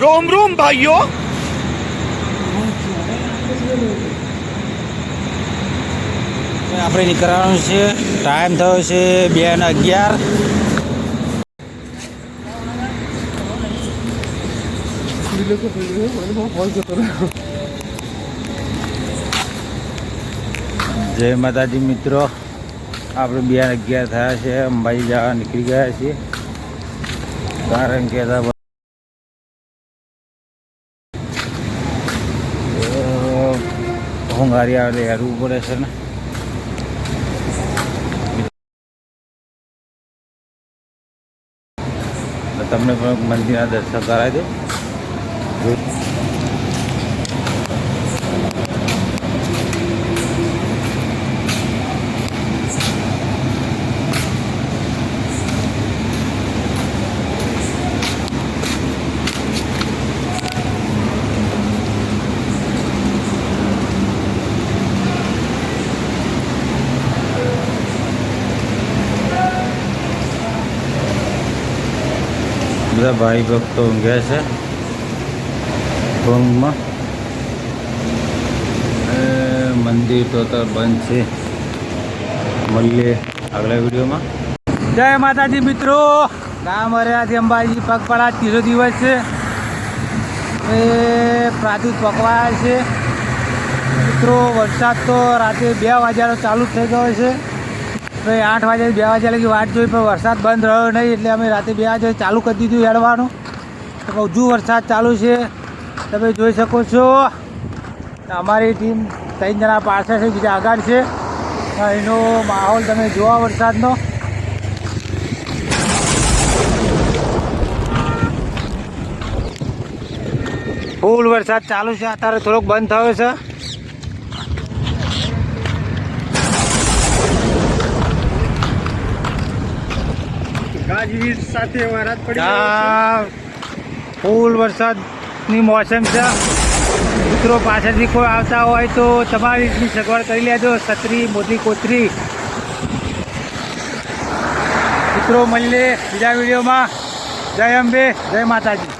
રોમ રોમ, ભાઈઓ. આપણે નીકળવાનું છે. ટાઈમ થયો છે બે ને અગિયાર. જય માતાજી મિત્રો. આપણે બે અગિયાર થયા છે. અંબાજી જવા નીકળી ગયા છીએ. કારણ કે આવે એટલે હેરવું પડે છે ને તમને પણ મંદિરના દર્શન કરાવી દો બધા ભાઈ ભક્તો ઊંઘ્યા છે. ઊંઘમાં મંદિર તો તો બંધ છે. મળીએ આગલા વિડીયોમાં. જય માતાજી મિત્રો. ગામ હરિયાથી અંબાજી પગપાળા ત્રીજો દિવસ છે. એ પ્રાથમિક પકવાયા છે. મિત્રો, વરસાદ તો રાતે બે વાગ્યાનો ચાલુ થઈ ગયો છે. ભાઈ આઠ વાગે બે વાગ્યા લગી વાટ જોઈ, પણ વરસાદ બંધ રહ્યો નહીં એટલે અમે રાતે બે વાગે ચાલુ કરી દીધું હેડવાનું. તો હજુ વરસાદ ચાલુ છે, તમે જોઈ શકો છો. અમારી ટીમ ત્રણ જણા પાછળ છે, બીજા આગળ છે. એનો માહોલ તમે જોવા વરસાદનો. ફૂલ વરસાદ ચાલુ છે, અત્યારે થોડોક બંધ થયો છે. ગાજવીજ સાથે વરાદ પડી આ ફૂલ વરસાદની મોસમ છે. મિત્રો પાછળથી કોઈ આવતા હોય તો તમારી રીતની સગવડ કરી લેજો. છત્રી મોટી કોથરી મિત્રો મળીએ બીજા વિડીયોમાં. જય અંબે, જય માતાજી.